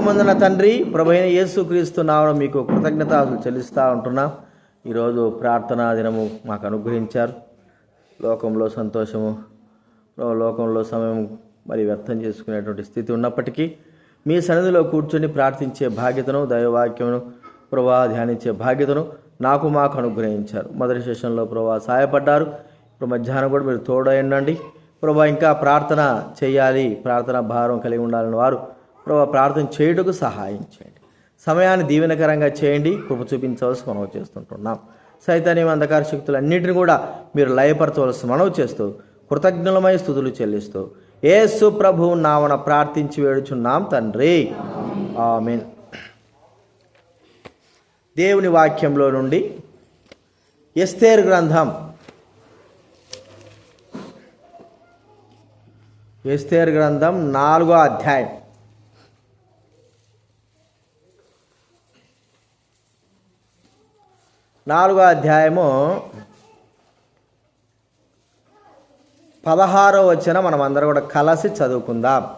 మందున తండ్రి ప్రభైన యేసుక్రీస్తు నామం మీకు కృతజ్ఞతలు చెల్లిస్తూ ఉంటున్నాం. ఈరోజు ప్రార్థనా దినము మాకు అనుగ్రహించారు. లోకంలో సంతోషము లోకంలో సమయం మరి వ్యర్థం చేసుకునేటువంటి స్థితి ఉన్నప్పటికీ మీ సన్నిధిలో కూర్చొని ప్రార్థించే బాధ్యతను దైవవాక్యమును ప్రభా ధ్యానించే బాధ్యతను నాకు మాకు అనుగ్రహించారు. మొదటి సెషన్లో ప్రభా సహాయపడ్డారు. ఇప్పుడు మధ్యాహ్నం కూడా మీరు తోడయండి ప్రభా ఇంకా ప్రార్థన చేయాలి. ప్రార్థన భారం కలిగి ఉండాలని వారు ప్రభా ప్రార్థన చేయుటకు సహాయం చేయండి. సమయాన్ని దీవెనకరంగా చేయండి. కృప చూపించవలసి మనవి చేస్తుంటున్నాం. సైతాన్యం అంధకార శక్తులన్నింటిని కూడా మీరు లయపరచవలసి మనవి చేస్తూ కృతజ్ఞులమై స్థుతులు చెల్లిస్తూ ఏసు ప్రభు నామన ప్రార్థించి వేడుచున్నాం తండ్రి. ఆమెన్. దేవుని వాక్యంలో నుండి ఎస్తేరు గ్రంథం. ఎస్తేరు గ్రంథం నాలుగో అధ్యాయం. నాలుగో అధ్యాయము పదహారో వచ్చిన మనం అందరం కూడా కలిసి చదువుకుందాం.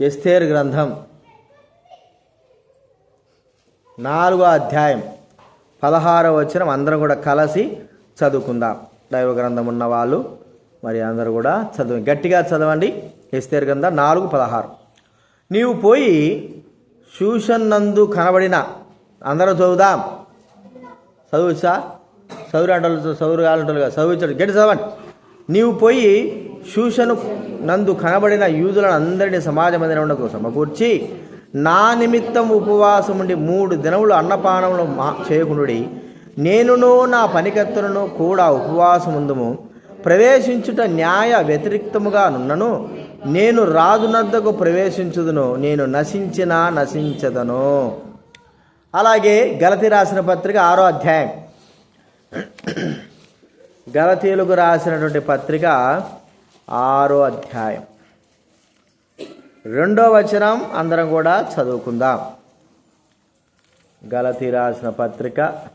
ఎస్తేర్ గ్రంథం నాలుగో అధ్యాయం పదహారో వచ్చిన అందరం కూడా కలిసి చదువుకుందాం. దైవ గ్రంథం ఉన్న వాళ్ళు మరి అందరూ కూడా చదువు గట్టిగా చదవండి. ఎస్తేర్ గ్రంథం నాలుగు పదహారు. నీవు పోయి శూషన్ నందు కనబడిన అందరూ చదువుదాం. చదువుచ్చా చదువు అంటలు చదువు కాలంటలుగా చదువుచ్చాడు గెట్ చదవండి. నీవు పోయి శూషను నందు కనబడిన యూదులను అందరినీ సమాజ మందిరమునకు సమకూర్చి నా నిమిత్తం ఉపవాసం ఉండి మూడు దినములు అన్నపానములు మా చేయకుండుడి నేనును నా పనికత్తులను కూడా ఉపవాసం ఉందము ప్రవేశించుట న్యాయ వ్యతిరిక్తముగా నున్నను. నేను రాజునద్దకు ప్రవేశించుదును. నేను నశించినా నశించదను. అలాగే గలతి రాసిన పత్రిక ఆరో అధ్యాయం. గలతీలకు రాసినటువంటి పత్రిక ఆరో అధ్యాయం. రెండో వచనం అందరం కూడా చదువుకుందాం. గలతీ రాసిన పత్రిక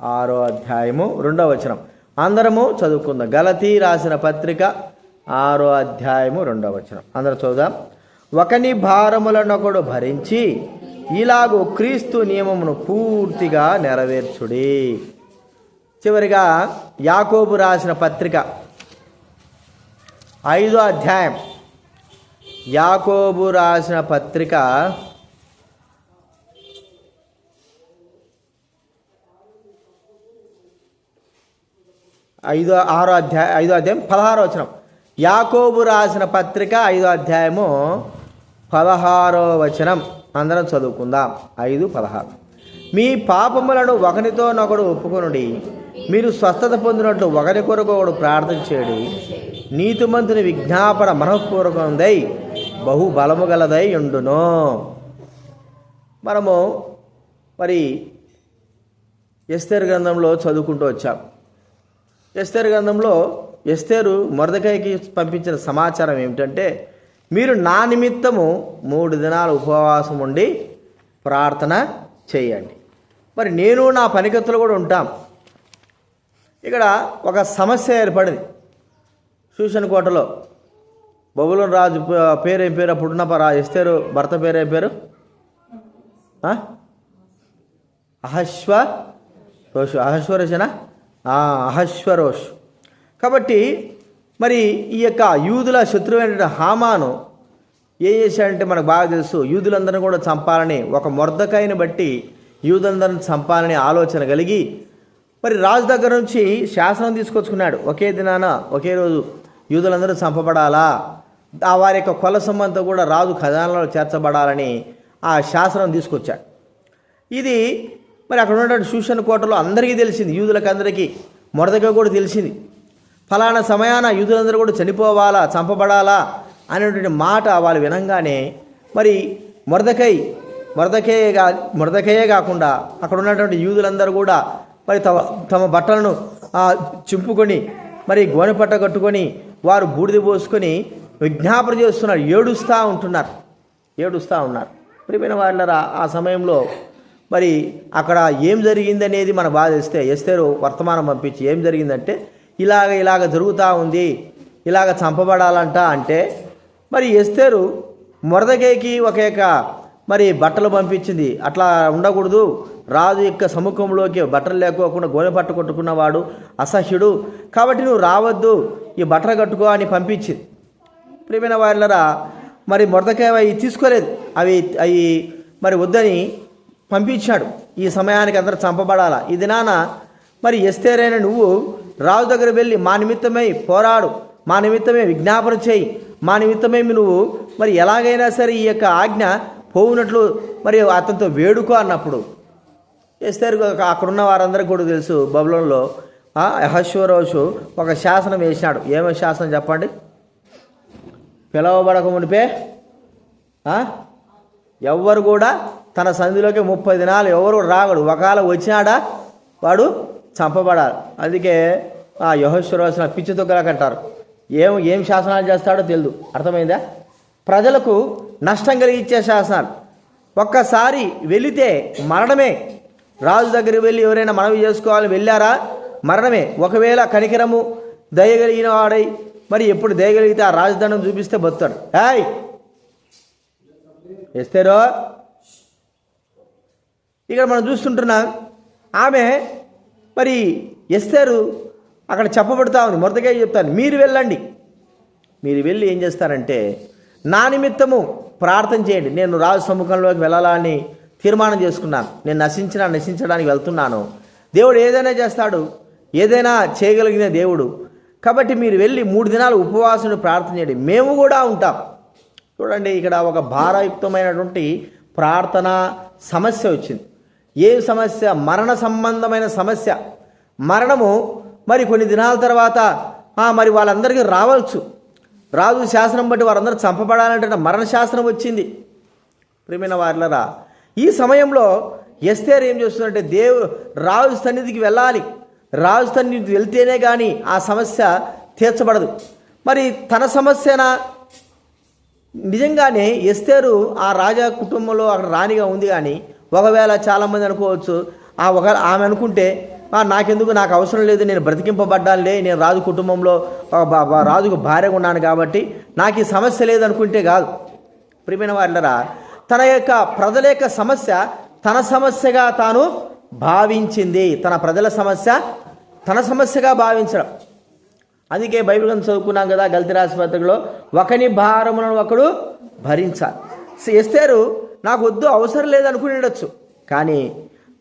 ఆరో అధ్యాయము రెండో వచనం. అందరము చదువుకుందాం. గలతీ రాసిన పత్రిక ఆరో అధ్యాయము రెండో వచనం. అందరం చదువుదాం. ఒకని భారములనొకడు భరించి ఇలాగూ క్రీస్తు నియమమును పూర్తిగా నెరవేర్చుడి. చివరిగా యాకోబు రాసిన పత్రిక ఐదో అధ్యాయం. యాకోబు రాసిన పత్రిక ఐదో ఆరో అధ్యాయం ఐదో అధ్యాయం పదహారో వచనం. యాకోబు రాసిన పత్రిక ఐదో అధ్యాయము పదహారో వచనం. అందరం చదువుకుందాం. ఐదు పదహారు. మీ పాపములను ఒకరితోనొకడు ఒప్పుకొనుడి. మీరు స్వస్థత పొందినట్లు ఒకరి కొరకు ఒకడు ప్రార్థన చేయడి. నీతిమంతుని విజ్ఞాపన మనఃపూర్వకముదై బహు బలము గలదై ఉండును. మనము మరి ఎస్తేరు గ్రంథంలో చదువుకుంటూ వచ్చాం. ఎస్తేరు గ్రంథంలో ఎస్తేరు మొరదకాయకి పంపించిన సమాచారం ఏమిటంటే మీరు నా నిమిత్తము మూడు దినాలు ఉపవాసం ఉండి ప్రార్థన చేయండి. మరి నేను నా పనికత్తులు కూడా ఉంటాం. ఇక్కడ ఒక సమస్య ఏర్పడింది. సూషన్ కోటలో బబులన్ రాజు పేరు ఏం పేరు అప్పుడున్న రాజు ఇస్తారు భర్త పేరు ఏం పేరు అహశ్వ రోషు. అహశ్వరోషనా? అహశ్వరోష్. కాబట్టి మరి ఈ యొక్క యూదుల శత్రువైన హామాను ఏం చేశాడంటే మనకు బాగా తెలుసు యూదులందరిని కూడా చంపాలని ఒక మొర్దకాయని బట్టి యూదులందరిని చంపాలని ఆలోచన కలిగి మరి రాజు దగ్గర నుంచి శాసనం తీసుకొచ్చుకున్నాడు. ఒకే దినాన ఒకే రోజు యూదులందరూ చంపబడాలా? ఆ వారి యొక్క కొల సొమ్మంతా కూడా రాజు ఖజానాలో చేర్చబడాలని ఆ శాసనం తీసుకొచ్చాడు. ఇది మరి అక్కడ ఉన్నటువంటి సూషన్ కోటలో అందరికీ తెలిసింది యూదులకు అందరికీ మొరదగా కూడా తెలిసింది. ఫలానా సమయాన యూదులందరూ కూడా చనిపోవాలా చంపబడాలా అనేటువంటి మాట వాళ్ళు వినంగానే మరి మొరదకై మొరదకయే కా మొరదకయే కాకుండా అక్కడ ఉన్నటువంటి యూదులందరూ కూడా మరి తమ తమ బట్టలను చింపుకొని మరి గోనెపట్ట కట్టుకొని వారు బూడిద పోసుకొని విజ్ఞాపన చేస్తున్నారు. ఏడుస్తూ ఉంటున్నారు. ఏడుస్తూ ఉన్నారు. ప్రియమైన వాళ్ళరా ఆ సమయంలో మరి అక్కడ ఏం జరిగిందనేది మన బాధ ఇస్తే ఎస్తేరు వర్తమానం పంపించి ఏం జరిగిందంటే ఇలాగ ఇలాగ జరుగుతూ ఉంది ఇలాగ చంపబడాలంట అంటే మరి ఎస్తేరు మొరదకేకి ఒక యొక్క మరి బట్టలు పంపించింది. అట్లా ఉండకూడదు. రాజు యొక్క సముఖంలోకి బట్టలు లేకోకుండా గోనె బట్ట కొట్టుకున్నవాడు అసహ్యుడు. కాబట్టి నువ్వు రావద్దు ఈ బట్టలు కట్టుకో అని పంపించింది ప్రియమైన వారిలరా మరి మురదకే అవి తీసుకోలేదు. అవి అవి మరి వద్దని పంపించాడు. ఈ సమయానికి అందరూ చంపబడాలా? ఈ దినాన మరి ఎస్తేరైన నువ్వు రాజు దగ్గర వెళ్ళి మా నిమిత్తమై పోరాడు. మా నిమిత్తమే విజ్ఞాపన చేయి. మా నిమిత్తమే నువ్వు మరి ఎలాగైనా సరే ఈ యొక్క ఆజ్ఞ పోవునట్లు మరి అతనితో వేడుకో అన్నప్పుడు. ఎస్తేరు అక్కడున్న వారందరికీ కూడా తెలుసు బబులంలో యహశ్వరోషు ఒక శాసనం వేసినాడు. ఏమో శాసనం చెప్పండి? పిలవబడక మునిపే ఎవ్వరు కూడా తన సంధిలోకి ముప్పై దినాలు ఎవరు రాగడు. ఒకవేళ వచ్చినాడా వాడు? చంపబడాలి. అందుకే ఆ యహోశ్వరవలసిన పిచ్చి తొక్కలకంటారు. ఏం ఏం శాసనాలు చేస్తాడో తెలియదు అర్థమైందా? ప్రజలకు నష్టం కలిగించే శాసనాలు. ఒక్కసారి వెళితే మరణమే. రాజు దగ్గరికి వెళ్ళి ఎవరైనా మనవి చేసుకోవాలని వెళ్ళారా? మరణమే. ఒకవేళ కనికరము దయగలిగిన వాడై మరి ఎప్పుడు దయగలిగితే ఆ రాజదండం చూపిస్తే బతుతాడు హాయ్ ఎస్తేరో! ఇక్కడ మనం చూస్తుంటున్నాం. ఆమె మరి ఎస్తారు అక్కడ చెప్పబడుతూ ఉంది. మొదటగా చెప్తాను. మీరు వెళ్ళండి. మీరు వెళ్ళి ఏం చేస్తారంటే నా నిమిత్తము ప్రార్థన చేయండి. నేను రాజు సముఖంలోకి వెళ్ళాలని తీర్మానం చేసుకున్నాను. నేను నశించిన నశించడానికి వెళ్తున్నాను. దేవుడు ఏదైనా చేస్తాడు. ఏదైనా చేయగలిగిన దేవుడు. కాబట్టి మీరు వెళ్ళి మూడు దినాలు ఉపవాసం ప్రార్థన చేయండి. మేము కూడా ఉంటాం. చూడండి ఇక్కడ ఒక భారయుక్తమైనటువంటి ప్రార్థన సమస్య వచ్చింది. ఏ సమస్య? మరణ సంబంధమైన సమస్య. మరణము మరి కొన్ని దినాల తర్వాత మరి వాళ్ళందరికీ రావచ్చు. రాజు శాసనం బట్టి వారందరూ చంపబడాలంటే మరణ శాసనం వచ్చింది. ప్రియమైన వారిలరా ఈ సమయంలో ఎస్తేర్ ఏం చేస్తుందంటే దేవు రాజు సన్నిధికి వెళ్ళాలి. రాజు సన్నిధికి వెళ్తేనే కానీ ఆ సమస్య తీర్చబడదు. మరి తన సమస్యనా? నిజంగానే ఎస్తేరు ఆ రాజా కుటుంబంలో అక్కడ రాణిగా ఉంది కానీ ఒకవేళ చాలామంది అనుకోవచ్చు ఆ ఒక ఆమె అనుకుంటే నాకెందుకు నాకు అవసరం లేదు నేను బ్రతికింపబడ్డానులే నేను రాజు కుటుంబంలో ఒక బా- రాజుకు భార్యగా ఉన్నాను కాబట్టి నాకు ఈ సమస్య లేదనుకుంటే కాదు. ప్రియమైన వాళ్ళరా తన యొక్క ప్రజల యొక్క సమస్య తన సమస్యగా తాను భావించింది. తన ప్రజల సమస్య తన సమస్యగా భావించడం. అందుకే బైబిల్ చదువుకున్నాం కదా గల్తీ రాశిపత్రికలో ఒకని భారములను ఒకడు భరించాలి. స- ఎస్తేరు నాకు వద్దు అవసరం లేదనుకుని ఉండొచ్చు. కానీ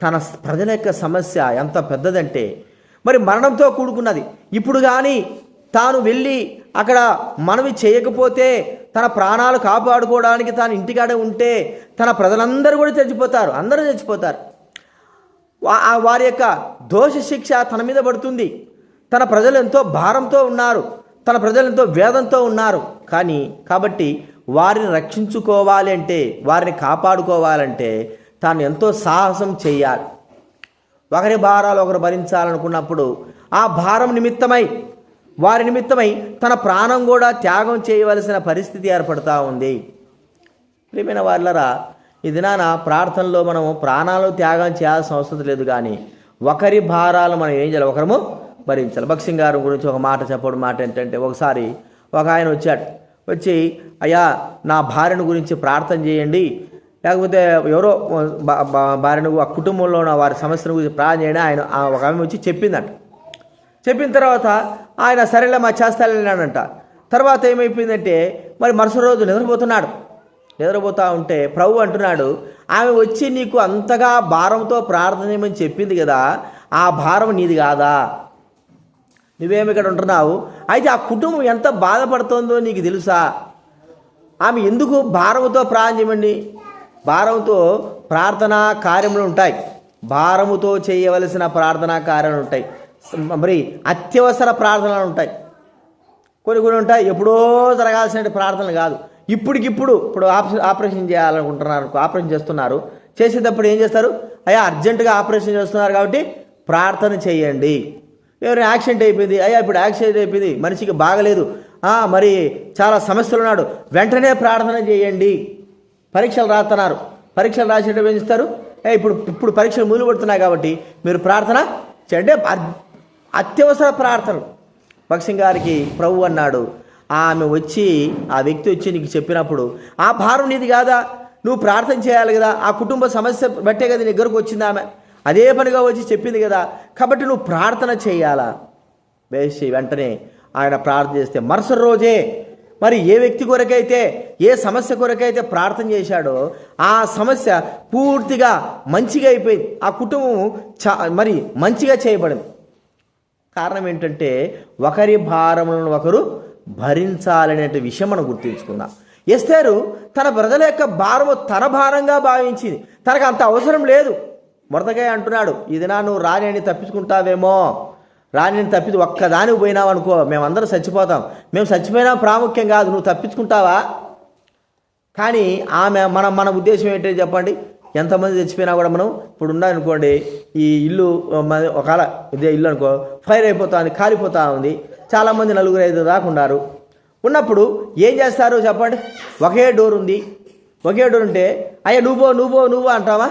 తన ప్రజల యొక్క సమస్య ఎంత పెద్దదంటే మరి మరణంతో కూడుకున్నది. ఇప్పుడు కానీ తాను వెళ్ళి అక్కడ మనవి చేయకపోతే తన ప్రాణాలు కాపాడుకోవడానికి తాను ఇంటికాడే ఉంటే తన ప్రజలందరూ కూడా చచ్చిపోతారు. అందరూ చచ్చిపోతారు. వారి యొక్క దోష శిక్ష తన మీద పడుతుంది. తన ప్రజలు ఎంతో భారంతో ఉన్నారు. తన ప్రజలు ఎంతో వేదంతో ఉన్నారు. కానీ కాబట్టి వారిని రక్షించుకోవాలి అంటే వారిని కాపాడుకోవాలంటే తాను ఎంతో సాహసం చేయాలి. ఒకరి భారాలు ఒకరు భరించాలనుకున్నప్పుడు ఆ భారం నిమిత్తమై వారి నిమిత్తమై తన ప్రాణం కూడా త్యాగం చేయవలసిన పరిస్థితి ఏర్పడుతూ ఉంది. ప్రియమైన వాళ్ళరా ఈ దినాన ప్రార్థనలో మనము ప్రాణాలు త్యాగం చేయాల్సిన అవసరం లేదు కానీ ఒకరి భారాలు మనం ఏం చేయాలి? ఒకరము భరించాలి. భక్సింగ్ గారు గురించి ఒక మాట చెప్పడం మాట ఏంటంటే ఒకసారి ఒక ఆయన వచ్చాడు. వచ్చి అయ్యా నా భార్యను గురించి ప్రార్థన చేయండి. లేకపోతే ఎవరో బా- బా- భార్యను ఆ కుటుంబంలో ఉన్న వారి సమస్యను గురించి ప్రార్థన చేయండి. ఆయన ఆ ఒక ఆమె వచ్చి చెప్పిందంట. చెప్పిన తర్వాత ఆయన సరేలే మా చేస్తానంట తర్వాత ఏమైపోయిందంటే మరి మరుసటి రోజు నిద్రపోతున్నాడు. నిద్రపోతూ ఉంటే ప్రభు అంటున్నాడు ఆమె వచ్చి నీకు అంతగా భారంతో ప్రార్థన చేయమని చెప్పింది కదా ఆ భారం నీది కాదా? నువ్వేమి ఇక్కడ ఉంటున్నావు? అయితే ఆ కుటుంబం ఎంత బాధపడుతుందో నీకు తెలుసా? ఆమె ఎందుకు భారముతో ప్రార్థన చేయమండి భారంతో ప్రార్థనా కార్యములు ఉంటాయి. భారముతో చేయవలసిన ప్రార్థనా కార్యాలు ఉంటాయి. మరి అత్యవసర ప్రార్థనలు ఉంటాయి. కొన్ని కొన్ని ఉంటాయి. ఎప్పుడో జరగాల్సిన ప్రార్థనలు కాదు. ఇప్పటికిప్పుడు ఇప్పుడు ఆపరేషన్ ఆపరేషన్ చేయాలనుకుంటున్నారు ఆపరేషన్ చేస్తున్నారు. చేసేటప్పుడు ఏం చేస్తారు? అయ్యా అర్జెంటుగా ఆపరేషన్ చేస్తున్నారు కాబట్టి ప్రార్థన చేయండి. ఎవరైనా యాక్సిడెంట్ అయిపోయింది అయ్యా ఇప్పుడు యాక్సిడెంట్ అయిపోయింది మనిషికి బాగలేదు మరి చాలా సమస్యలు ఉన్నాడు వెంటనే ప్రార్థన చేయండి. పరీక్షలు రాస్తున్నారు పరీక్షలు రాసేటప్పుడు ఏం చేస్తారు? ఏ ఇప్పుడు ఇప్పుడు పరీక్షలు మూలు పడుతున్నాయి కాబట్టి మీరు ప్రార్థన చేయండి. అత్యవసర ప్రార్థనలు. భక్సింగ్ గారికి ప్రభు అన్నాడు ఆమె వచ్చి ఆ వ్యక్తి వచ్చి నీకు చెప్పినప్పుడు ఆ భారం నీది కాదా? నువ్వు ప్రార్థన చేయాలి కదా. ఆ కుటుంబ సమస్య బట్టే కదా నీ దగ్గరకు వచ్చింది ఆమె. అదే పనిగా వచ్చి చెప్పింది కదా. కాబట్టి నువ్వు ప్రార్థన చేయాలా? వేసి వెంటనే ఆయన ప్రార్థన చేస్తే మరుసటి రోజే మరి ఏ వ్యక్తి కొరకైతే ఏ సమస్య కొరకైతే ప్రార్థన చేశాడో ఆ సమస్య పూర్తిగా మంచిగా అయిపోయింది. ఆ కుటుంబం చా మరి మంచిగా చేయబడింది. కారణం ఏంటంటే ఒకరి భారములను ఒకరు భరించాలనే విషయం మనం గుర్తుంచుకుందాం. ఎస్తేరు తన బ్రదల యొక్క భారము తన భారంగా భావించింది. తనకు అంత అవసరం లేదు. మొరతగా అంటున్నాడు ఇది నా నువ్వు రాని అని తప్పించుకుంటావేమో. రాని తప్పితే ఒక్కదానికి పోయినావు అనుకో మేమందరం చచ్చిపోతాం. మేము చచ్చిపోయినా ప్రాముఖ్యం కాదు నువ్వు తప్పించుకుంటావా? కానీ ఆమె మన మన ఉద్దేశం ఏంటో చెప్పండి. ఎంతమంది చచ్చిపోయినా కూడా మనం ఇప్పుడు ఉన్నారనుకోండి ఈ ఇల్లు ఒకవేళ ఇదే ఇల్లు అనుకో ఫైర్ అయిపోతుంది కాలిపోతూ ఉంది. చాలామంది నలుగురు ఐదు దాకా ఉన్నారు. ఉన్నప్పుడు ఏం చేస్తారు చెప్పండి? ఒకే డోర్ ఉంది. ఒకే డోర్ ఉంటే అయ్యా నువ్వు నువ్వు నువ్వో అంటావా?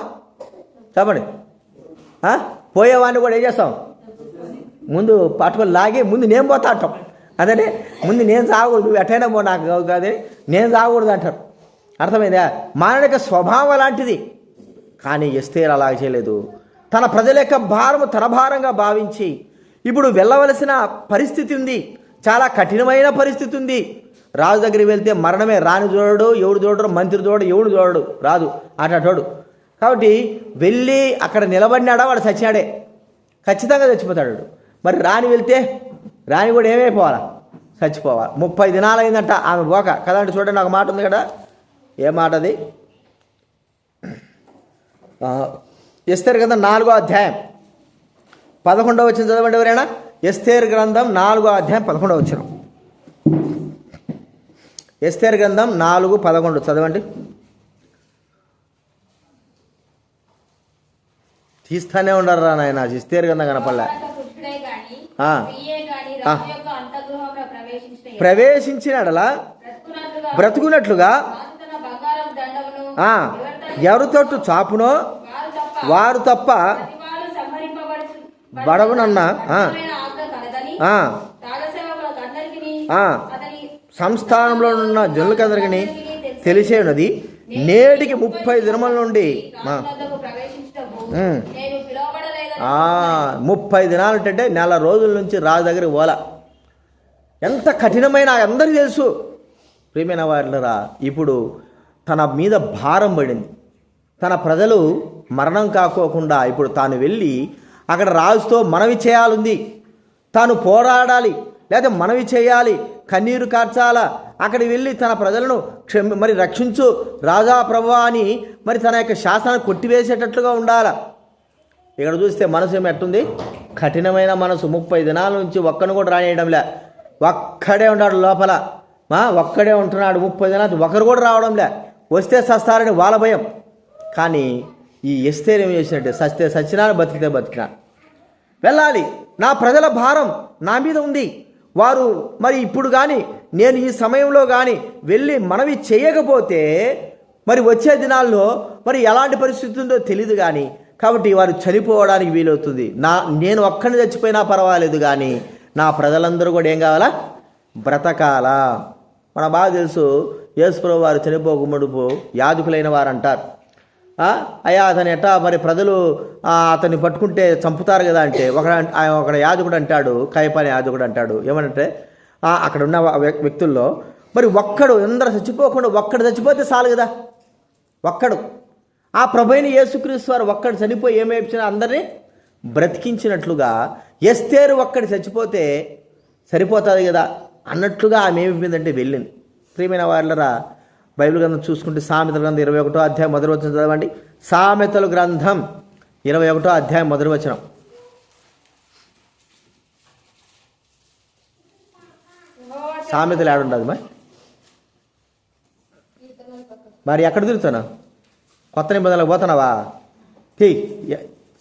చెప్పండి. పోయేవాడిని కూడా ఏం చేస్తాం? ముందు పట్టుకొని లాగి ముందు నేను పోతా అంటాం. అదే ముందు నేను సాగకూడదు ఎట్టైనా పో నాకు కాదు నేను సాగకూడదు అంటారు. అర్థమైందా? మానవిక స్వభావం లాంటిది కానీ ఎస్తేర్ అలా చేయలేదు. తన ప్రజల యొక్క భారము తన భారంగా భావించి ఇప్పుడు వెళ్ళవలసిన పరిస్థితి ఉంది. చాలా కఠినమైన పరిస్థితి ఉంది. రాజు దగ్గరికి వెళ్తే మరణమే రాని చూడడు ఎవడు చూడడు మంత్రి చూడడు ఎవడు చూడడు రాదు అటోడు కాబట్టి వెళ్ళి అక్కడ నిలబడినాడా వాడు చచ్చాడే ఖచ్చితంగా చచ్చిపోతాడు మరి రాని వెళ్తే రాని కూడా ఏమైపోవాలా? చచ్చిపోవాలి. ముప్పై దినాలు అయిందంట ఆమె పోక. కదా చూడండి ఒక మాట ఉంది కదా. ఏ మాట అది? ఎస్తేరు గ్రంథం నాలుగో అధ్యాయం. పదకొండవ వచ్చిన చదవండి ఎవరైనా? ఎస్తేర్ గ్రంథం నాలుగో అధ్యాయం పదకొండవ వచ్చిన ఎస్తేర్ గ్రంథం నాలుగు పదకొండు. చదవండి. తీస్తానే ఉండరు రా నాయన ఇస్తేరు గ్రంథం కనపడలే. ప్రవేశించినడలా? బ్రతుకున్నట్లుగా బ్రతుకున్నట్లుగా? రాజు తన బంగారం దండమును ఆ, ఎవరితో- ఎవరి తోటు చాపునో? వారు తప్ప బడవునన్న, సంస్థానంలో ఉన్న జనులకందరికీ తెలిసే ఉన్నది. నేటికి ముప్పై దినముల నుండి ముప్పై దినాలు అంటే నెల రోజుల నుంచి రాజు దగ్గరికి పోల. ఎంత కఠినమైన అందరికీ తెలుసు. ప్రియమైన వారిలరా ఇప్పుడు తన మీద భారం పడింది. తన ప్రజలు మరణం కాకోకుండా ఇప్పుడు తాను వెళ్ళి అక్కడ రాజుతో మనవి చేయాలంది. తాను పోరాడాలి లేదా మనవి చేయాలి కన్నీరు కార్చాలా. అక్కడికి వెళ్ళి తన ప్రజలను క్షమి మరి రక్షించు. రాజా ప్రభు అని మరి తన యొక్క శాసనాన్ని కొట్టివేసేటట్లుగా ఉండాలా. ఇక్కడ చూస్తే మనసు ఏమి ఎట్టుంది? కఠినమైన మనసు. ముప్పై దినాల నుంచి ఒక్కను కూడా రానియడంలే ఒక్కడే ఉన్నాడు లోపల. మా ఒక్కడే ఉంటున్నాడు ముప్పై దినాలు ఒకరు కూడా రావడంలే వస్తే సస్తారని వాళ్ళ భయం. కానీ ఈ ఎస్తేర్ ఏం చేసినట్టే? సస్తే సచ్చినాడు బతికితే బతికినాడు వెళ్ళాలి. నా ప్రజల భారం నా మీద ఉంది. వారు మరి ఇప్పుడు కానీ నేను ఈ సమయంలో కానీ వెళ్ళి మనవి చేయకపోతే మరి వచ్చే దినాల్లో మరి ఎలాంటి పరిస్థితి ఉందో తెలియదు కానీ కాబట్టి వారు చనిపోవడానికి వీలవుతుంది. నా నేను ఒక్కడిని చచ్చిపోయినా పర్వాలేదు కానీ నా ప్రజలందరూ కూడా ఏం కావాలా? బ్రతకాల? మన బాగా తెలుసు యేసుప్రభు వారు చనిపోక ముడుపు యాజకులైన వారు అంటారు అయ్యా అతను ఎట్టా మరి ప్రజలు అతన్ని పట్టుకుంటే చంపుతారు కదా అంటే ఒక ఒక యాజకుడు అంటాడు కైపని యాజకుడు అంటాడు. ఏమనంటే అక్కడ ఉన్న వ్యక్తుల్లో మరి ఒక్కడు అందరూ చచ్చిపోకుండా ఒక్కడు చచ్చిపోతే చాలు కదా? ఒక్కడు. ఆ ప్రభైన యేసుక్రీస్తు వారు ఒక్కడు చనిపోయి ఏమేపించిన అందరినీ బ్రతికించినట్లుగా ఎస్తేరు ఒక్కడి చచ్చిపోతే సరిపోతుంది కదా అన్నట్లుగా ఆమె ఏమైపోయిందంటే వెళ్ళింది. ప్రియమైన వాళ్ళరా బైబిల్ గ్రంథం చూసుకుంటే సామెతల గ్రంథం ఇరవై ఒకటో అధ్యాయం మొదటి వచనం చదవండి. సామెతల గ్రంథం ఇరవై ఒకటో అధ్యాయం మొదటి వచనం. సామెతలు ఆడుండదు మరి మరి ఎక్కడ తిరుగుతానా? కొత్త నిబంధనలకు పోతున్నావా? తీ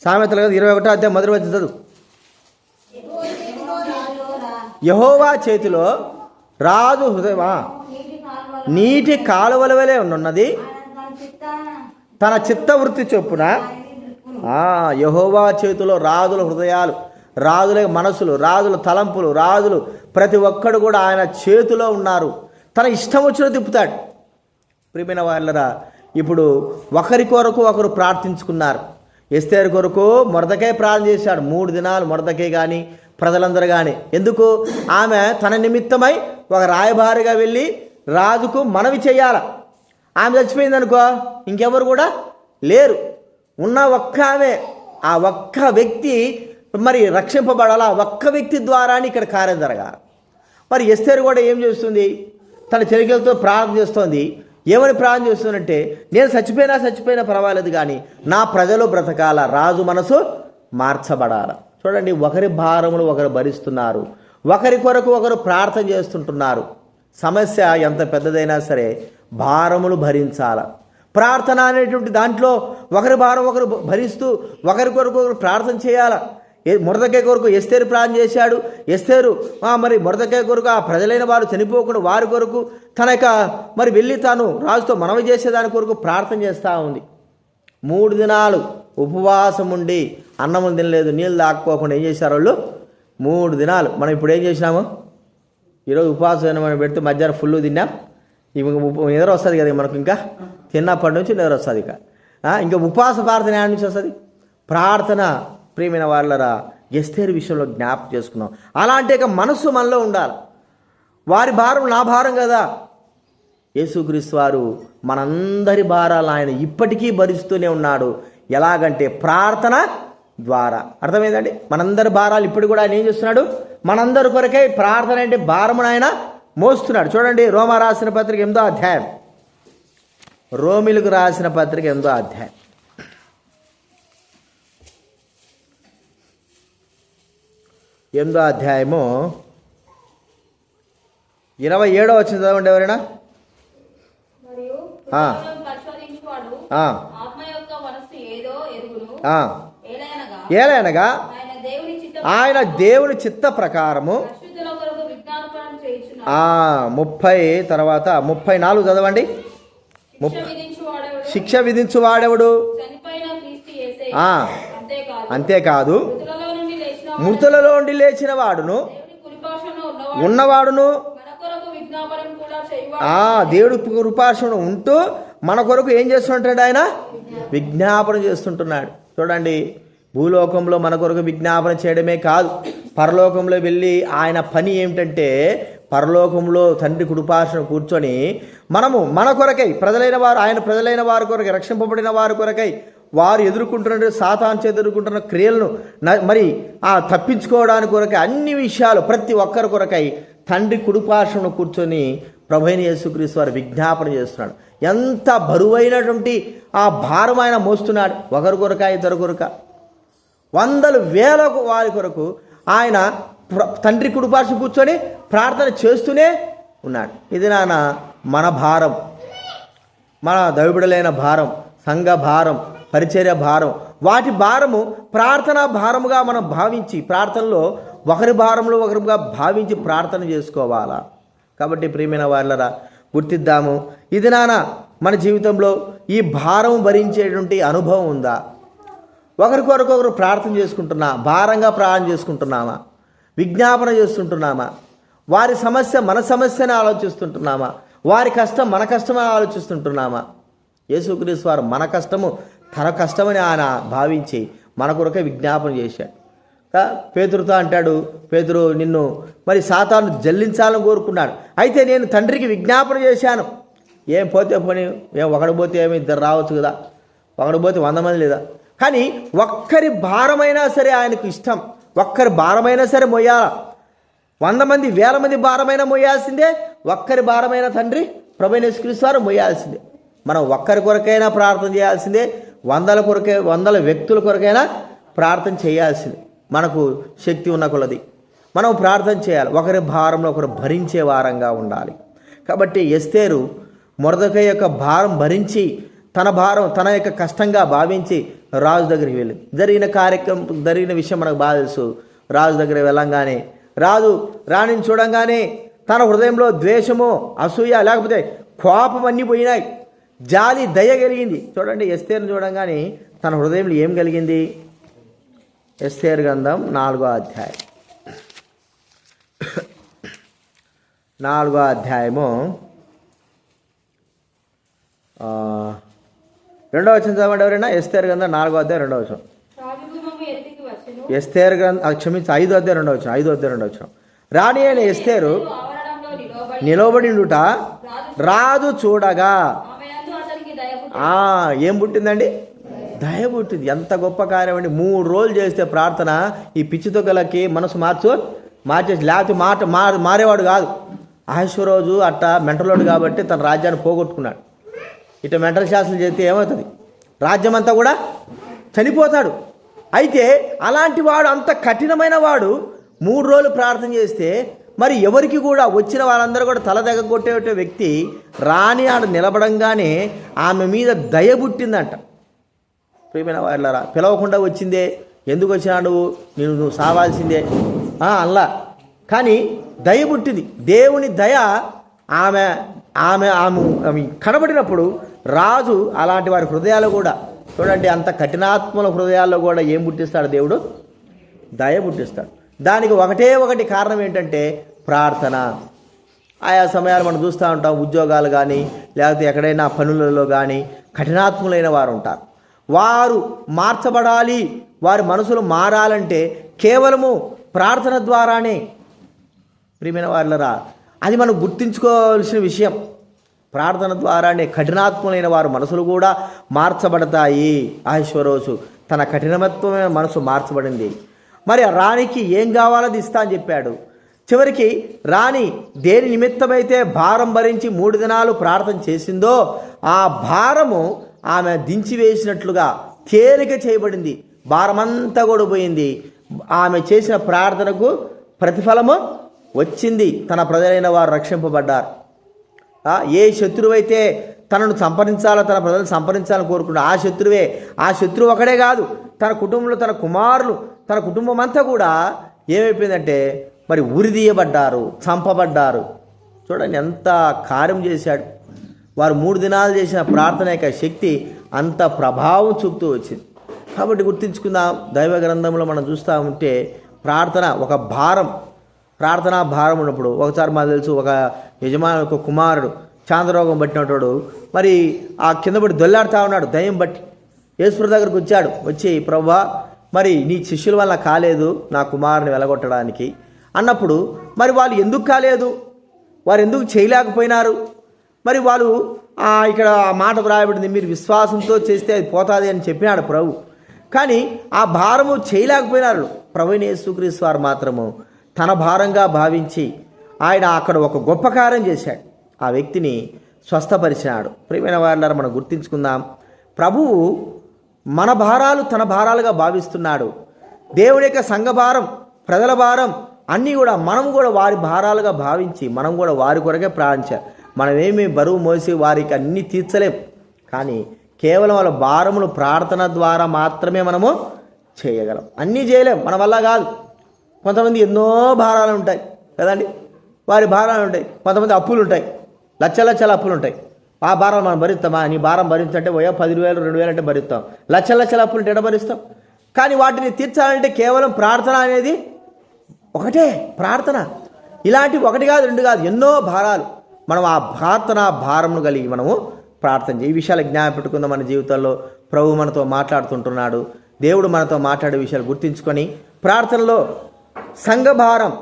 సామెతలు కదా ఇరవై ఒకటో అధ్యాయం మొదటి వచ్చి చదువు. యహోవా చేతిలో రాజు హృదయమా నీటి కాలువల వలె ఉన్నది. తన చిత్తవృత్తి చొప్పున యహోవా చేతిలో రాజుల హృదయాలు రాజుల మనసులు రాజుల తలంపులు రాజులు ప్రతి ఒక్కడు కూడా ఆయన చేతిలో ఉన్నారు. తన ఇష్టం వచ్చిన తిప్పుతాడు. ప్రియమైన వాళ్ళరా ఇప్పుడు ఒకరి కొరకు ఒకరు ప్రార్థించుకున్నారు. ఎస్తేరు కొరకు మొరదకే ప్రార్థన చేశాడు. మూడు దినాలు మొరదకే కానీ ప్రజలందరూ కానీ ఎందుకు? ఆమె తన నిమిత్తమై ఒక రాయబారిగా వెళ్ళి రాజుకు మనవి చేయాల. ఆమె చచ్చిపోయిందనుకో ఇంకెవరు కూడా లేరు. ఉన్న ఒక్క ఆమె ఆ ఒక్క వ్యక్తి మరి రక్షింపబడాలా? ఆ ఒక్క వ్యక్తి ద్వారానే ఇక్కడ కార్యం జరగాలి. మరి ఎస్తేరు కూడా ఏం చేస్తుంది? తన చెలికలతో ప్రార్థన చేస్తోంది. ఏమని ప్రార్థన చేస్తుందంటే నేను చచ్చిపోయినా చచ్చిపోయినా పర్వాలేదు కానీ నా ప్రజలు బ్రతకాల రాజు మనసు మార్చబడాల. చూడండి ఒకరి భారములు ఒకరు భరిస్తున్నారు. ఒకరి కొరకు ఒకరు ప్రార్థన చేస్తుంటున్నారు. సమస్య ఎంత పెద్దదైనా సరే భారములు భరించాల. ప్రార్థన అనేటువంటి దాంట్లో ఒకరి భారం ఒకరు భరిస్తూ ఒకరి కొరకు ఒకరు ప్రార్థన చేయాలా. మురదకాయ కొరకు ఎస్తేరు ప్రాణం చేశాడు. ఎస్తేరు మరి మురదకే కొరకు ఆ ప్రజలైన వారు చనిపోకుండా వారి కొరకు తన యొక్క మరి వెళ్ళి తాను రాజుతో మనవి చేసేదాని కొరకు ప్రార్థన చేస్తూ ఉంది. మూడు దినాలు ఉపవాసం ఉండి అన్నములు తినలేదు నీళ్ళు తాకపోకుండా ఏం చేశారు వాళ్ళు? మూడు దినాలు. మనం ఇప్పుడు ఏం చేసినాము? ఈరోజు ఉపవాసం మనం పెడితే మధ్యాహ్నం ఫుల్ తిన్నాం. ఇవి నిద్ర వస్తుంది కదా మనకు ఇంకా? తిన్నప్పటి నుంచి నిద్ర వస్తుంది ఇక. ఇంకా ఉపవాస ప్రార్థన నుంచి వస్తుంది? ప్రార్థన ప్రియమైన వాళ్ళరా ఎస్తేరు విషయంలో జ్ఞాపకం చేసుకున్నాం అలాంటి ఒక మనస్సు మనలో ఉండాలి. వారి భారం నా భారం కదా. యేసుక్రీస్తు వారు మనందరి భారాలు ఆయన ఇప్పటికీ భరిస్తూనే ఉన్నాడు. ఎలాగంటే ప్రార్థన ద్వారా. అర్థమైందండి? మనందరి భారాలు ఇప్పుడు కూడా ఆయన ఏం చేస్తున్నాడు? మనందరి కొరకే ప్రార్థన అంటే భారమును ఆయన మోస్తున్నాడు. చూడండి రోమా రాసిన పత్రిక ఎంతో అధ్యాయం. రోమిలకు రాసిన పత్రిక ఎంతో అధ్యాయం. ఎనిమిదో అధ్యాయము. ఇరవై ఏడో వచ్చింది చదవండి ఎవరైనా? ఏలైనగా ఆయన దేవుని చిత్త ప్రకారము ముప్పై తర్వాత ముప్పై నాలుగు చదవండి. శిక్ష విధించువాడెవడు? అంతేకాదు. మృతులలో ఉండి లేచిన వాడును. ఉన్నవాడును. దేవుడి కృపాసనం ఉంటూ మన కొరకు ఏం చేస్తుంటాడు ఆయన? విజ్ఞాపన. చేస్తుంటున్నాడు. చూడండి భూలోకంలో మన కొరకు విజ్ఞాపన చేయడమే కాదు. పరలోకంలో వెళ్ళి ఆయన పని ఏమిటంటే పరలోకంలో తండ్రి కృపాసన కూర్చొని మనము మన కొరకై ప్రజలైన వారు ఆయన ప్రజలైన వారి కొరకై రక్షింపబడిన వారి కొరకై వారు ఎదుర్కొంటున్న సాతాన్ చేత ఎదుర్కొంటున్న క్రియలను న- మరి ఆ తప్పించుకోవడానికి కొరకై అన్ని విషయాలు ప్రతి ఒక్కరి కొరకై తండ్రి కుడిపార్శ్వను కూర్చొని ప్రభైన యేసుక్రీస్తు వారు విజ్ఞాపన చేస్తున్నాడు. ఎంత బరువైనటువంటి ఆ భారం ఆయన మోస్తున్నాడు. ఒకరి కొరక ఇద్దరు కొరక. వందల వేలకు వారి కొరకు ఆయన తండ్రి కుడిపార్శ్వ కూర్చొని ప్రార్థన చేస్తూనే ఉన్నాడు. ఇది నాన్న మన భారం. మన దవిబిడలైన భారం సంఘ భారం పరిచర్య భారం. వాటి భారము ప్రార్థన భారముగా మనం భావించి ప్రార్థనలో ఒకరి భారంలో ఒకరిగా భావించి ప్రార్థన చేసుకోవాలా? కాబట్టి ప్రియమైన వాళ్ళరా గుర్తిద్దాము. ఇది నాన్న మన జీవితంలో ఈ భారం భరించేటువంటి అనుభవం ఉందా? ఒకరికొరకు ఒకరు ప్రార్థన చేసుకుంటున్నా భారంగా ప్రార్థన చేసుకుంటున్నామా? విజ్ఞాపన చేస్తుంటున్నామా? వారి సమస్య మన సమస్యని ఆలోచిస్తుంటున్నామా? వారి కష్టం మన కష్టమని ఆలోచిస్తుంటున్నామా? యేసుక్రీస్తు వారు మన కష్టము తన కష్టమని ఆయన భావించి మన కొరకే విజ్ఞాపన చేశాడు. పేతురుతో అంటాడు పేతురు నిన్ను మరి సాతాను జల్లించాలని కోరుకున్నాడు. అయితే నేను తండ్రికి విజ్ఞాపన చేశాను. ఏం పోతే పని ఏం ఒకడు పోతే ఏమి ఇద్దరు రావచ్చు కదా? ఒకడు పోతే వంద మంది లేదా? కానీ ఒక్కరి భారమైనా సరే ఆయనకు ఇష్టం. ఒక్కరి భారమైనా సరే మొయ్యాల? వంద మంది వేల మంది భారమైనా మొయ్యాల్సిందే. ఒక్కరి భారమైన తండ్రి ప్రభైనేశ్వరిస్తారు మొయ్యాల్సిందే. మనం ఒక్కరి కొరకైనా ప్రార్థన చేయాల్సిందే. వందల కొరకే వందల వ్యక్తుల కొరకైనా ప్రార్థన చేయాల్సింది. మనకు శక్తి ఉన్న కొలది. మనం ప్రార్థన చేయాలి. ఒకరి భారంలో ఒకరు భరించే వారంగా ఉండాలి. కాబట్టి ఎస్తేరు మొరదక యొక్క భారం భరించి తన భారం తన యొక్క కష్టంగా భావించి రాజు దగ్గరికి వెళ్ళింది. జరిగిన కార్యక్రమం జరిగిన విషయం మనకు బాగా తెలుసు. రాజు దగ్గర వెళ్ళంగానే రాజు రాణిని చూడంగానే తన హృదయంలో ద్వేషము అసూయ లేకపోతే కోపం అన్నీ పోయినాయి. జాలి దయ కలిగింది. చూడండి ఎస్తేరుని చూడంగానే తన హృదయంలో ఏం కలిగింది? ఎస్తేరు గంధం నాలుగో అధ్యాయం. నాలుగో అధ్యాయము ఆ, రెండో వచ్చిన చదవండి ఎవరైనా? ఎస్తేర్ గ్రంథం నాలుగో అధ్యాయం రెండో వచ్చిన రాజగృహము ఎత్తికి వచ్చెను ఎస్తేర్ గ్రంథం క్షమించి ఐదో అధ్యాయం రెండో వచ్చిన ఐదో అధ్యాయం రెండో వచ్చిన రాణి అయిన ఎస్తేరు రాజు రాజు చూడగా ఆమె యందు అతనికి దయపుట్టి ఆ, ఏం పుట్టిందండి? దయ పుట్టింది. ఎంత గొప్ప కార్యం అండి. మూడు రోజులు చేస్తే ప్రార్థన ఈ పిచ్చి తొక్కలకి మనసు మార్చు మార్చేసి లేకపోతే మాట మా మారేవాడు కాదు. రోజు అట్ట మెంటలోడు కాబట్టి తన రాజ్యాన్ని పోగొట్టుకున్నాడు. ఇట మెంటల్ శాస్త్రం చేస్తే ఏమవుతుంది? రాజ్యం అంతా కూడా చనిపోతాడు. అయితే అలాంటి వాడు అంత కఠినమైన వాడు మూడు రోజులు ప్రార్థన చేస్తే మరి ఎవరికి కూడా వచ్చిన వారందరూ కూడా తల దగ్గగొట్టే వ్యక్తి రాని ఆడ నిలబడంగానే ఆమె మీద దయ పుట్టిందంట. ప్రియమైన వాళ్ళరా పిలవకుండా వచ్చిందే ఎందుకు వచ్చినా నువ్వు నేను నువ్వు సావాల్సిందే అల్లా కానీ దయ పుట్టింది. దేవుని దయ ఆమె ఆమె ఆమె ఆమె కనబడినప్పుడు రాజు అలాంటి వారి హృదయాలు కూడా చూడండి అంత కఠినాత్మల హృదయాల్లో కూడా ఏం పుట్టిస్తాడు దేవుడు? దయ పుట్టిస్తాడు. దానికి ఒకటే ఒకటి కారణం ఏంటంటే ప్రార్థన. ఆయా సమయాలు మనం చూస్తూ ఉంటాం ఉద్యోగాలు కానీ లేకపోతే ఎక్కడైనా పనులలో కానీ కఠినాత్ములైన వారు ఉంటారు. వారు మార్చబడాలి వారి మనసులు మారాలంటే కేవలము ప్రార్థన ద్వారానే ప్రియమైన వాళ్ళరా అది మనం గుర్తించుకోవాల్సిన విషయం. ప్రార్థన ద్వారానే కఠినాత్ములైన వారు మనసులు కూడా మార్చబడతాయి. ఆశ్వరోజు తన కఠినమత్వమైన మనసు మార్చబడింది. మరి రాణికి ఏం కావాలో అది ఇస్తా అని చెప్పాడు. చివరికి రాణి దేని నిమిత్తమైతే భారం భరించి మూడు దినాలు ప్రార్థన చేసిందో ఆ భారము ఆమె దించివేసినట్లుగా తేలిక చేయబడింది. భారమంతా కూడా పోయింది. ఆమె చేసిన ప్రార్థనకు ప్రతిఫలము వచ్చింది. తన ప్రజలైన వారు రక్షింపబడ్డారు. ఏ శత్రువైతే తనను సంపరించాలో తన ప్రజలను సంపరించాలని కోరుకున్న ఆ శత్రువే ఆ శత్రువు ఒకడే కాదు తన కుటుంబంలో తన కుమారులు తన కుటుంబం అంతా కూడా ఏమైపోయిందంటే మరి ఉరిదీయబడ్డారు చంపబడ్డారు. చూడండి ఎంత కార్యం చేశాడు. వారు మూడు దినాలు చేసిన ప్రార్థన యొక్క శక్తి అంత ప్రభావం చూపుతూ వచ్చింది. కాబట్టి గుర్తించుకుందాం దైవ గ్రంథంలో మనం చూస్తూ ఉంటే ప్రార్థన ఒక భారం. ప్రార్థనా భారం ఉన్నప్పుడు ఒకసారి మాకు తెలుసు ఒక యజమాని ఒక కుమారుడు చాంద్రరోగం పట్టినటువంటి మరి ఆ కింద పడి దొల్లాడుతూ ఉన్నాడు దయ్యం బట్టి యేసుప్రభు దగ్గరకు వచ్చాడు వచ్చి ప్రభా మరి నీ శిష్యుల వల్ల కాలేదు నా కుమారుని వెలగొట్టడానికి. అన్నప్పుడు మరి వాళ్ళు ఎందుకు కాలేదు? వారు ఎందుకు చేయలేకపోయినారు? మరి వాళ్ళు ఇక్కడ ఆ మాట వ్రాయబడింది మీరు విశ్వాసంతో చేస్తే అది పోతుంది అని చెప్పినాడు ప్రభు. కానీ ఆ భారము చేయలేకపోయినారు. ప్రభుని యేసుక్రీస్తు వారు మాత్రము తన భారంగా భావించి ఆయన అక్కడ ఒక గొప్ప కార్యం చేశాడు. ఆ వ్యక్తిని స్వస్థపరిచినాడు. ప్రియమైన వారిని మనం గుర్తించుకుందాం. ప్రభువు మన భారాలు తన భారాలుగా భావిస్తున్నాడు. దేవుడి యొక్క సంఘ భారం ప్రజల భారం అన్నీ కూడా మనం కూడా వారి భారాలుగా భావించి మనం కూడా వారి కొరకే ప్రార్థించాలి మనమేమి బరువు మోసి వారికి అన్నీ తీర్చలేం. కానీ కేవలం వాళ్ళ భారములు ప్రార్థన ద్వారా మాత్రమే మనము చేయగలం. అన్నీ చేయలేం మన వల్ల కాదు. కొంతమంది ఎన్నో భారాలు ఉంటాయి. కదండి? వారి భారాలు ఉంటాయి. కొంతమంది అప్పులు ఉంటాయి. లక్ష లక్షల అప్పులు ఉంటాయి. ఆ భారం మనం భరిస్తామా? నీ భారం భరించంటే పోయా పది వేలు రెండు వేలు అంటే భరిస్తాం. లక్షల లక్షల అప్పులు ఉంటే ఎడ భరిస్తాం? కానీ వాటిని తీర్చాలంటే కేవలం ప్రార్థన అనేది ఒకటే ప్రార్థన. ఇలాంటి ఒకటి కాదు రెండు కాదు ఎన్నో భారాలు. మనం ఆ ప్రార్థన భారమును కలిగి మనము ప్రార్థన చేయి. ఈ విషయాలు జ్ఞానం పెట్టుకుందాం మన జీవితంలో. ప్రభు మనతో మాట్లాడుతుంటున్నాడు. దేవుడు మనతో మాట్లాడే విషయాలు గుర్తించుకొని ప్రార్థనలో సంఘభారం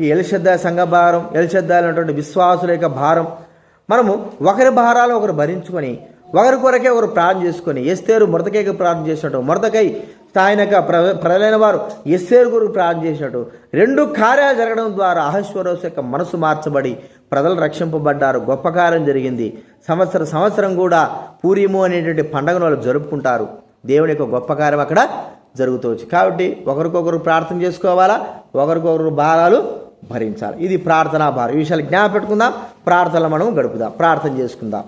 ఈ ఎలిశద్ద సంఘభారం ఎలిశద్ద అనేటువంటి విశ్వాసుల యొక్క భారం మనము ఒకరి భారాలు ఒకరు భరించుకొని ఒకరి కొరకే ఒకరు ప్రార్థన చేసుకొని ఎస్తేరు మృతకైకి ప్రార్థన చేసినట్టు మృతకై ఆయన ప్ర ప్రజలైన వారు ఎస్సేరు గురికి ప్రార్థన చేసినట్టు. రెండు కార్యాలు జరగడం ద్వారా అహశ్వరోస్ యొక్క మనసు మార్చబడి ప్రజలు రక్షింపబడ్డారు. గొప్ప కార్యం జరిగింది. సంవత్సర సంవత్సరం కూడా పూర్యము అనేటువంటి పండుగను వాళ్ళు జరుపుకుంటారు. దేవుని యొక్క గొప్ప కార్యం అక్కడ జరుగుతుంది కాబట్టి ఒకరికొకరు ప్రార్థన చేసుకోవాలా? ఒకరికొకరు భారాలు భరించాలి. ఇది ప్రార్థనా భారం. ఈ విషయాలు జ్ఞాపకం పెట్టుకుందాం. ప్రార్థనలు మనం గడుపుదాం ప్రార్థన చేసుకుందాం.